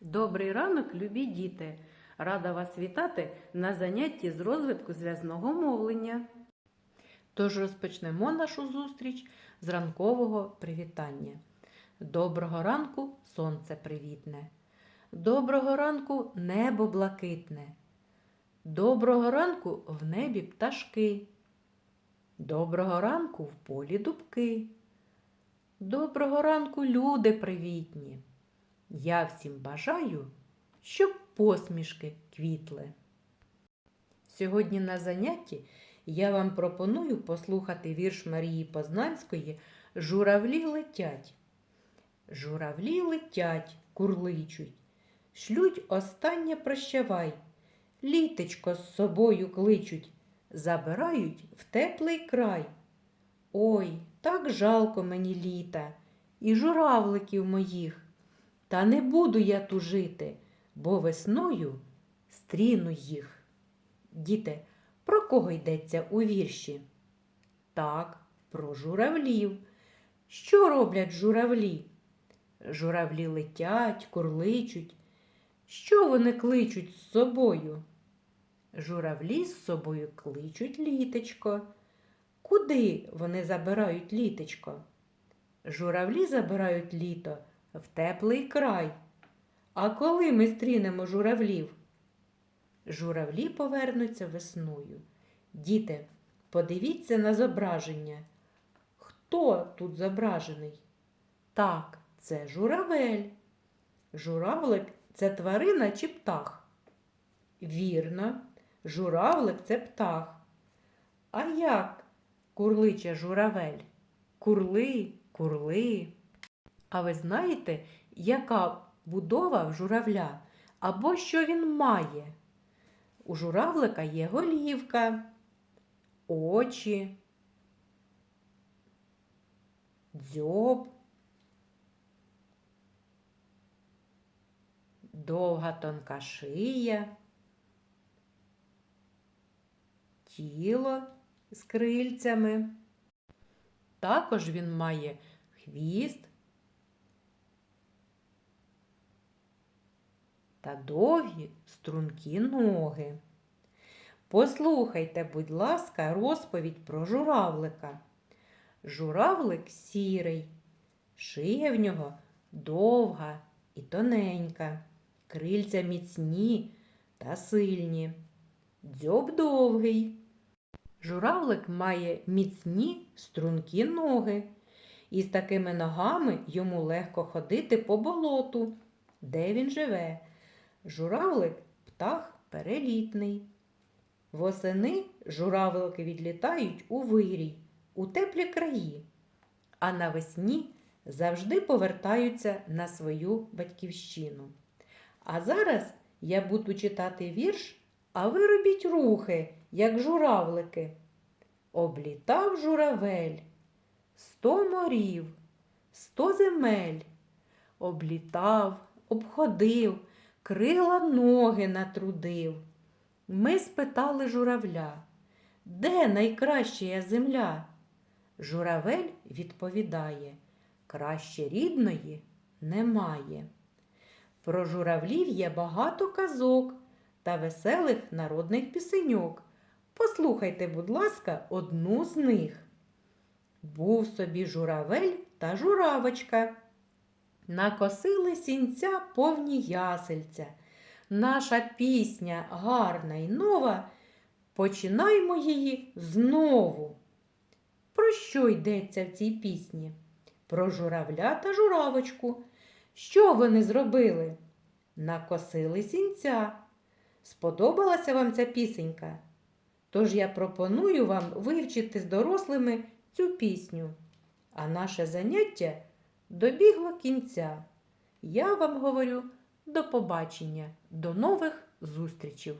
Добрий ранок, любі діти! Рада вас вітати на занятті з розвитку зв'язного мовлення. Тож розпочнемо нашу зустріч з ранкового привітання. Доброго ранку, сонце привітне. Доброго ранку небо блакитне. Доброго ранку в небі пташки. Доброго ранку в полі дубки. Доброго ранку, люди привітні. Я всім бажаю, щоб посмішки квітли. Сьогодні на занятті я вам пропоную послухати вірш Марії Познанської Журавлі летять. Журавлі летять, курличуть, шлють останнє прощавай, літечко з собою кличуть, забирають в теплий край. Ой, так жалко мені літа і журавликів моїх. Та не буду я тужити, бо весною стріну їх. Діти, про кого йдеться у вірші? Так, про журавлів. Що роблять журавлі? Журавлі летять, курличуть. Що вони кличуть з собою? Журавлі з собою кличуть літечко. Куди вони забирають літечко? Журавлі забирають літо в теплий край. А коли ми стрінемо журавлів? Журавлі повернуться весною. Діти, подивіться на зображення. Хто тут зображений? Так, це журавель. Журавлик це тварина чи птах? Вірно, журавлик це птах. А як курличе журавель? Курли, курли. А ви знаєте, яка будова в журавля або що він має? У журавлика є голівка, очі, дзьоб, довга тонка шия, тіло з крильцями. Також він має хвіст та довгі стрункі ноги. Послухайте, будь ласка, розповідь про журавлика. Журавлик сірий, шия в нього довга і тоненька, крильця міцні та сильні, дзьоб довгий. Журавлик має міцні стрункі ноги, і з такими ногами йому легко ходити по болоту, де він живе. Журавлик птах перелітний. Восени журавлики відлітають у вирій, у теплі краї, а навесні завжди повертаються на свою батьківщину. А зараз я буду читати вірш, а ви робіть рухи, як журавлики. Облітав журавель сто морів, сто земель. Облітав, обходив, крила ноги натрудив. Ми спитали журавля, де найкраща земля? Журавель відповідає, краще рідної немає. Про журавлів є багато казок та веселих народних пісеньок. Послухайте, будь ласка, одну з них. Був собі журавель та журавочка. Накосили сінця повні ясельця. Наша пісня гарна й нова. Починаймо її знову. Про що йдеться в цій пісні? Про журавля та журавочку. Що вони зробили? Накосили сінця. Сподобалася вам ця пісенька? Тож я пропоную вам вивчити з дорослими цю пісню. А наше заняття добігло кінця. Я вам говорю до побачення, до нових зустрічей!